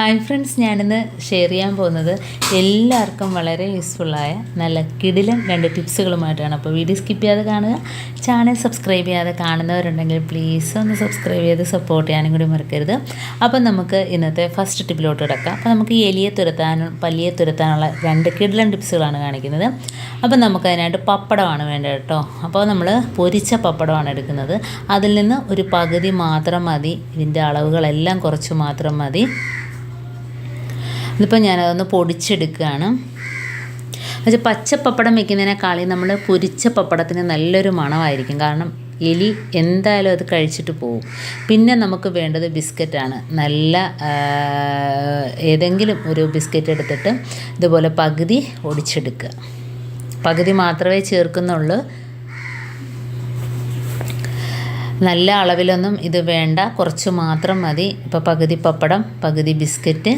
Hi friends ഞാനിന്ന് share ചെയ്യാൻ പോകുന്നത് എല്ലാവർക്കും വളരെ യൂസ്ഫുള്ളായ നല്ല കിടിലൻ രണ്ട് ടിപ്സുകളുമായിട്ടാണ് അപ്പോൾ വീഡിയോ സ്കിപ്പ് ചെയ്യാതെ കാണുക. ചാനൽ സബ്സ്ക്രൈബ് ചെയ്യാതെ കാണുന്നവരുണ്ടെങ്കിൽ പ്ലീസ് ഒന്ന് സബ്സ്ക്രൈബ് ചെയ്ത് സപ്പോർട്ട് ചെയ്യാനും കൂടി മറക്കരുത്. അപ്പം നമുക്ക് ഇന്നത്തെ ഫസ്റ്റ് ടിപ്പിലോട്ട് കിടക്കാം. അപ്പോൾ നമുക്ക് ഈ എലിയെ തുരത്താനും പല്ലിയെ തുരത്താനുള്ള രണ്ട് കിടിലൻ ടിപ്സുകളാണ് കാണിക്കുന്നത്. അപ്പം നമുക്ക് അതിനായിട്ട് പപ്പടമാണ് വേണ്ടത് കേട്ടോ. അപ്പോൾ നമ്മൾ പൊരിച്ച പപ്പടമാണ് എടുക്കുന്നത്. അതിൽ നിന്ന് ഒരു പകുതി മാത്രം മതി. ഇതിന്റെ അളവുകളെല്ലാം കുറച്ച് മാത്രം മതി. ഇതിപ്പോൾ ഞാനതൊന്ന് പൊടിച്ചെടുക്കുകയാണ്. പക്ഷേ പച്ച പപ്പടം വെക്കുന്നതിനേക്കാളി നമ്മൾ പൊരിച്ച പപ്പടത്തിന് നല്ലൊരു മണമായിരിക്കും. കാരണം എലി എന്തായാലും അത് കഴിച്ചിട്ട് പോകും പിന്നെ നമുക്ക് വേണ്ടത് ബിസ്ക്കറ്റാണ്. നല്ല ഏതെങ്കിലും ഒരു ബിസ്ക്കറ്റ് എടുത്തിട്ട് ഇതുപോലെ പകുതി ഒടിച്ചെടുക്കുക. പകുതി മാത്രമേ ചേർക്കുന്നുള്ളൂ. നല്ല അളവിലൊന്നും ഇത് വേണ്ട. കുറച്ച് മാത്രം മതി. ഇപ്പോൾ പകുതി പപ്പടം പകുതി ബിസ്ക്കറ്റ്.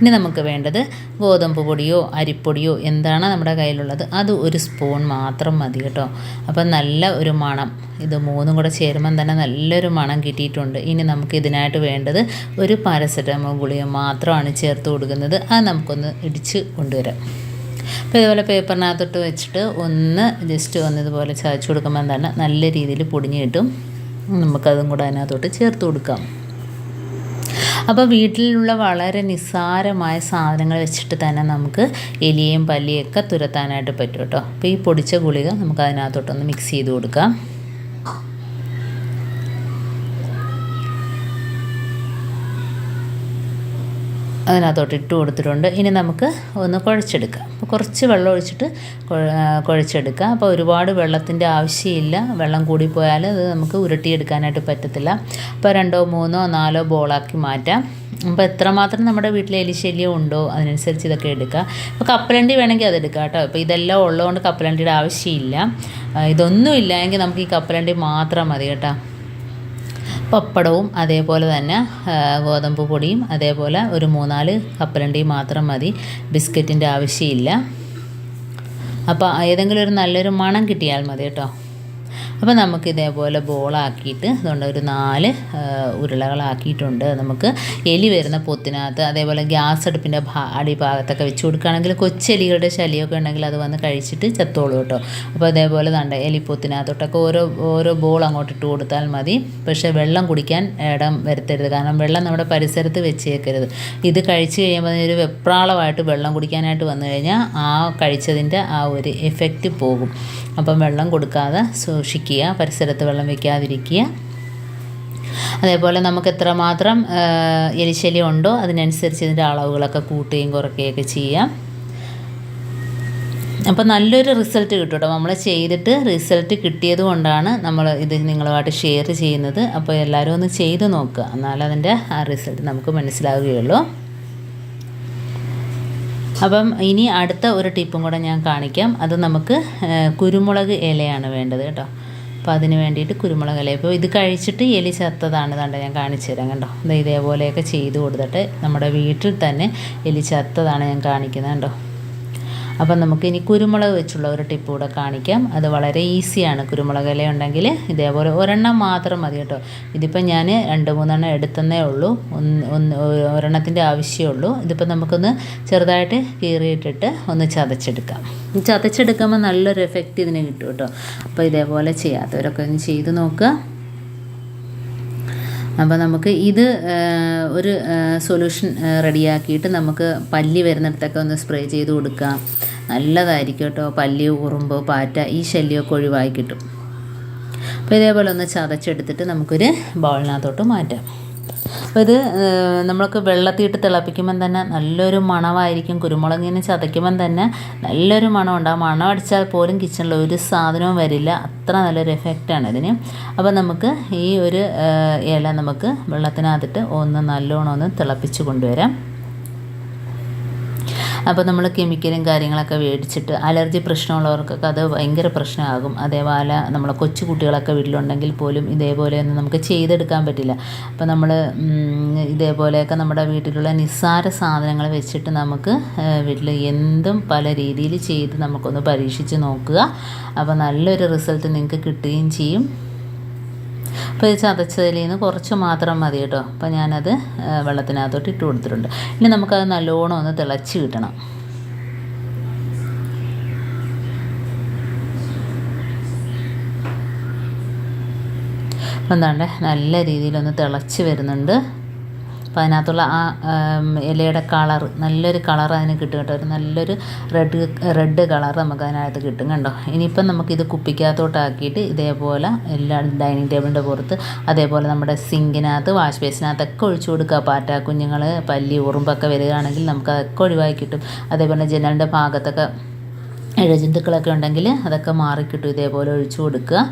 ഇനി നമുക്ക് വേണ്ടത് ഗോതമ്പ് പൊടിയോ അരിപ്പൊടിയോ എന്താണ് നമ്മുടെ കയ്യിലുള്ളത്? അത് ഒരു സ്പൂൺ മാത്രം മതി കേട്ടോ. അപ്പം നല്ല ഒരു മണം. ഇത് മൂന്നും കൂടെ ചേരുമ്പം തന്നെ നല്ലൊരു മണം കിട്ടിയിട്ടുണ്ട്. ഇനി നമുക്ക് ഇതിനായിട്ട് വേണ്ടത് ഒരു പാരസെറ്റമോൾ ഗുളിക മാത്രമാണ് ചേർത്ത് കൊടുക്കുന്നത്. അത് നമുക്കൊന്ന് ഇടിച്ച് കൊണ്ടുവരാം. അപ്പോൾ ഇതുപോലെ പേപ്പറിനകത്തോട്ട് വെച്ചിട്ട് ഒന്ന് ജസ്റ്റ് ഒന്ന് ഇതുപോലെ ചതച്ച് കൊടുക്കുമ്പോൾ തന്നെ നല്ല രീതിയിൽ പൊടിഞ്ഞ് കിട്ടും. നമുക്കതും കൂടെ അതിനകത്തോട്ട് ചേർത്ത് കൊടുക്കാം. അപ്പോൾ വീട്ടിലുള്ള വളരെ നിസ്സാരമായ സാധനങ്ങൾ വെച്ചിട്ട് തന്നെ നമുക്ക് എലിയും പല്ലിയൊക്കെ തുരത്താനായിട്ട് പറ്റും കേട്ടോ. അപ്പോൾ ഈ പൊടിച്ച ഗുളിക നമുക്ക് അതിനകത്തോട്ടൊന്ന് മിക്സ് ചെയ്ത് കൊടുക്കാം. അതിനകത്തോട്ട് ഇട്ട് കൊടുത്തിട്ടുണ്ട്. ഇനി നമുക്ക് ഒന്ന് കുഴച്ചെടുക്കാം. അപ്പോൾ കുറച്ച് വെള്ളം ഒഴിച്ചിട്ട് കുഴച്ചെടുക്കാം. അപ്പോൾ ഒരുപാട് വെള്ളത്തിന്റെ ആവശ്യമില്ല. വെള്ളം കൂടിപ്പോയാൽ അത് നമുക്ക് ഉരുട്ടിയെടുക്കാനായിട്ട് പറ്റത്തില്ല. അപ്പോൾ രണ്ടോ മൂന്നോ നാലോ ബോളാക്കി മാറ്റാം. അപ്പോൾ എത്രമാത്രം നമ്മുടെ വീട്ടിൽ എലിശല്യം ഉണ്ടോ അതിനനുസരിച്ച് ഇതൊക്കെ എടുക്കുക അപ്പോൾ കപ്പലണ്ടി വേണമെങ്കിൽ അത് എടുക്കാം കേട്ടോ. അപ്പോൾ ഇതെല്ലാം ഉള്ളതുകൊണ്ട് കപ്പലണ്ടിയുടെ ആവശ്യമില്ല. ഇതൊന്നും ഇല്ല എങ്കിൽ നമുക്ക് ഈ കപ്പലണ്ടി മാത്രം മതി കേട്ടോ. പപ്പടവും അതേപോലെ തന്നെ ഗോതമ്പ് പൊടിയും അതേപോലെ ഒരു മൂന്നാൽ കപ്പലണ്ടിയും മാത്രം മതി. ബിസ്ക്കറ്റിന്റെ ആവശ്യമില്ല. അപ്പോൾ ഏതെങ്കിലും ഒരു നല്ലൊരു മണം കിട്ടിയാൽ മതി കേട്ടോ. അപ്പോൾ നമുക്ക് ഇതേപോലെ ബോളാക്കിയിട്ട് അതുകൊണ്ട് ഒരു നാല് ഉരുളകളാക്കിയിട്ടുണ്ട്. നമുക്ക് എലി വരുന്ന പൊത്തിനകത്ത് അതേപോലെ ഗ്യാസ് അടുപ്പിന്റെ അടിഭാഗത്തൊക്കെ വെച്ച് കൊടുക്കുകയാണെങ്കിൽ കൊച്ചെലികളുടെ ശല്യമൊക്കെ ഉണ്ടെങ്കിൽ അത് വന്ന് കഴിച്ചിട്ട് ചത്തോളൂ കേട്ടോ. അപ്പോൾ അതേപോലെ തണ്ട എലിപ്പൊത്തിനകത്തോട്ടൊക്കെ ഓരോ ഓരോ ബോൾ അങ്ങോട്ട് ഇട്ട് കൊടുത്താൽ മതി. പക്ഷേ വെള്ളം കുടിക്കാൻ ഇടം വരുത്തരുത്. കാരണം വെള്ളം നമ്മുടെ പരിസരത്ത് വെച്ചേക്കരുത്. ഇത് കഴിച്ച് കഴിയുമ്പോൾ ഒരു വെപ്രാളമായിട്ട് വെള്ളം കുടിക്കാനായിട്ട് വന്നു കഴിഞ്ഞാൽ ആ കഴിച്ചതിന്റെ ആ ഒരു എഫക്റ്റ് പോകും. അപ്പം വെള്ളം കൊടുക്കാതെ സൂക്ഷിക്കുക. പരിസരത്ത് വെള്ളം വയ്ക്കാതിരിക്കുക അതേപോലെ നമുക്ക് എത്രമാത്രം എലിശലി ഉണ്ടോ അതിനനുസരിച്ച് ഇതിന്റെ അളവുകളൊക്കെ കൂട്ടുകയും കുറയ്ക്കുകയൊക്കെ ചെയ്യാം. അപ്പോൾ നല്ലൊരു റിസൾട്ട് കേട്ടോ നമ്മൾ ചെയ്തിട്ട് റിസൾട്ട് കിട്ടിയത് കൊണ്ടാണ് നമ്മൾ ഇത് നിങ്ങളുമായിട്ട് ഷെയർ ചെയ്യുന്നത്. അപ്പോൾ എല്ലാവരും ഒന്ന് ചെയ്ത് നോക്കുക. എന്നാലും അതിന്റെ ആ റിസൾട്ട് നമുക്ക് മനസ്സിലാവുകയുള്ളൂ. അപ്പം ഇനി അടുത്ത ഒരു ടിപ്പും കൂടെ ഞാൻ കാണിക്കാം. അത് നമുക്ക് കുരുമുളക് ഇലയാണ് വേണ്ടത് കേട്ടോ. അപ്പോൾ അതിന് വേണ്ടിയിട്ട് കുരുമുളക് ഇല ഇപ്പോൾ ഇത് കഴിച്ചിട്ട് എലി ചത്തതാണ് കണ്ട ഞാൻ കാണിച്ചു തരാം കണ്ടോ. ഇതേപോലെയൊക്കെ ചെയ്ത് കൊടുത്തിട്ട് നമ്മുടെ വീട്ടിൽ തന്നെ എലി ചത്തതാണ് ഞാൻ കാണിക്കുന്നത് കണ്ടോ. അപ്പം നമുക്ക് ഇനി കുരുമുളക് വെച്ചുള്ള ഒരു ടിപ്പ് കൂടെ കാണിക്കാം. അത് വളരെ ഈസിയാണ്. കുരുമുളക് ഇല ഉണ്ടെങ്കിൽ ഇതേപോലെ ഒരെണ്ണം മാത്രം മതി കേട്ടോ. ഇതിപ്പോൾ ഞാൻ രണ്ട് മൂന്നെണ്ണം എടുത്തന്നേ ഉള്ളൂ. ഒന്ന് ഒരെണ്ണത്തിന്റെ ആവശ്യമേ ഇതിപ്പോൾ നമുക്കൊന്ന് ചെറുതായിട്ട് കീറിയിട്ടിട്ട് ഒന്ന് ചതച്ചെടുക്കാം. ചതച്ചെടുക്കുമ്പോൾ നല്ലൊരു എഫക്റ്റ് ഇതിന് കിട്ടും കേട്ടോ. അപ്പോൾ ഇതേപോലെ ചെയ്യാത്തവരൊക്കെ ഒന്ന് ചെയ്ത് നോക്കുക. അപ്പോൾ നമുക്ക് ഇത് ഒരു സൊല്യൂഷൻ റെഡിയാക്കിയിട്ട് നമുക്ക് പല്ലി വരുന്നിടത്തൊക്കെ ഒന്ന് സ്പ്രേ ചെയ്ത് കൊടുക്കാം. നല്ലതായിരിക്കും കേട്ടോ. പല്ലി ഉറുമ്പ് പാറ്റ ഈ ശല്യമൊക്കെ ഒഴിവായി കിട്ടും. അപ്പോൾ ഇതേപോലെ ഒന്ന് ചതച്ചെടുത്തിട്ട് നമുക്കൊരു ബൗളിനകത്തോട്ട് മാറ്റാം. അപ്പോൾ ഇത് നമ്മൾക്ക് വെള്ളത്തിയിട്ട് തിളപ്പിക്കുമ്പം തന്നെ നല്ലൊരു മണമായിരിക്കും. കുരുമുളകിന് ചതയ്ക്കുമ്പം തന്നെ നല്ലൊരു മണമുണ്ട്. ആ മണം അടിച്ചാൽ പോലും കിച്ചണിൽ ഒരു സാധനവും വരില്ല. അത്ര നല്ലൊരു എഫക്റ്റാണ് ഇതിന്. അപ്പോൾ നമുക്ക് ഈ ഒരു ഇല നമുക്ക് വെള്ളത്തിനകത്തിട്ട് ഒന്ന് നല്ലോണം ഒന്ന് തിളപ്പിച്ച് കൊണ്ടുവരാം. അപ്പോൾ നമ്മൾ കെമിക്കലും കാര്യങ്ങളൊക്കെ മേടിച്ചിട്ട് അലർജി പ്രശ്നമുള്ളവർക്കൊക്കെ അത് ഭയങ്കര പ്രശ്നമാകും. അതേപോലെ നമ്മളെ കൊച്ചു കുട്ടികളൊക്കെ വീട്ടിലുണ്ടെങ്കിൽ പോലും ഇതേപോലെയൊന്നും നമുക്ക് ചെയ്തെടുക്കാൻ പറ്റില്ല. അപ്പോൾ നമ്മൾ ഇതേപോലെയൊക്കെ നമ്മുടെ വീട്ടിലുള്ള നിസ്സാര സാധനങ്ങൾ വെച്ചിട്ട് നമുക്ക് വീട്ടിൽ എന്തും പല രീതിയിൽ ചെയ്ത് നമുക്കൊന്ന് പരീക്ഷിച്ച് നോക്കുക. അപ്പോൾ നല്ലൊരു റിസൾട്ട് നിങ്ങൾക്ക് കിട്ടുകയും ചെയ്യും. അപ്പോൾ ചതച്ചതിൽ നിന്ന് കുറച്ച് മാത്രം മതി കേട്ടോ. അപ്പോൾ ഞാനത് വെള്ളത്തിനകത്തോട്ട് ഇട്ട് കൊടുത്തിട്ടുണ്ട്. ഇനി നമുക്കത് നല്ലോണം ഒന്ന് തിളച്ച് കിട്ടണം. എന്താണ്ട് നല്ല രീതിയിലൊന്ന് തിളച്ച് വരുന്നുണ്ട്. അപ്പോൾ അതിനകത്തുള്ള ആ ഇലയുടെ കളർ നല്ലൊരു കളർ അതിന് കിട്ടും കേട്ടോ. ഒരു നല്ലൊരു റെഡ് റെഡ് കളർ നമുക്ക് അതിനകത്ത് കിട്ടും കണ്ടോ. ഇനിയിപ്പം നമുക്കിത് കുപ്പിക്കകത്തോട്ടാക്കിയിട്ട് ഇതേപോലെ എല്ലാ ഡൈനിങ് ടേബിളിന്റെ പുറത്ത് അതേപോലെ നമ്മുടെ സിങ്കിനകത്ത് വാഷ് ബേസിനകത്തൊക്കെ ഒഴിച്ചു കൊടുക്കുക. പാറ്റ കുഞ്ഞുങ്ങൾ പല്ലി ഉറുമ്പൊക്കെ വരികയാണെങ്കിൽ നമുക്ക് അതൊക്കെ ഒഴിവാക്കി കിട്ടും. അതേപോലെ ജനലിന്റെ ഭാഗത്തൊക്കെ ഇഴജന്തുക്കളൊക്കെ ഉണ്ടെങ്കിൽ അതൊക്കെ മാറിക്കിട്ടും. ഇതേപോലെ ഒഴിച്ചു കൊടുക്കുക.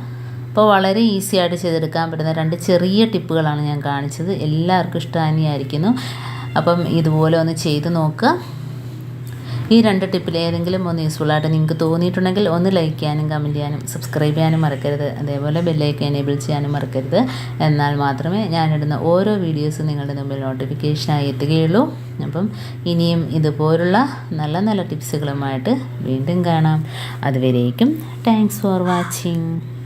അപ്പോൾ വളരെ ഈസി ആയിട്ട് ചെയ്തെടുക്കാൻ പറ്റുന്ന രണ്ട് ചെറിയ ടിപ്പുകളാണ് ഞാൻ കാണിച്ചത്. എല്ലാവർക്കും ഇഷ്ടമായിരിക്കുന്നു അപ്പം ഇതുപോലെ ഒന്ന് ചെയ്ത് നോക്കുക. ഈ രണ്ട് ടിപ്പിൽ ഏതെങ്കിലും ഒന്ന് യൂസ്ഫുൾ ആയിട്ട് നിങ്ങൾക്ക് തോന്നിയിട്ടുണ്ടെങ്കിൽ ഒന്ന് ലൈക്ക് ചെയ്യാനും കമന്റ് ചെയ്യാനും സബ്സ്ക്രൈബ് ചെയ്യാനും മറക്കരുത്. അതേപോലെ ബെല്ലൈക്ക് എനേബിൾ ചെയ്യാനും മറക്കരുത്. എന്നാൽ മാത്രമേ ഞാനിടുന്ന ഓരോ വീഡിയോസും നിങ്ങളുടെ മുമ്പിൽ നോട്ടിഫിക്കേഷനായി എത്തുകയുള്ളൂ. അപ്പം ഇനിയും ഇതുപോലുള്ള നല്ല നല്ല ടിപ്സുകളുമായിട്ട് വീണ്ടും കാണാം. അതുവരേക്കും താങ്ക്സ് ഫോർ വാച്ചിങ്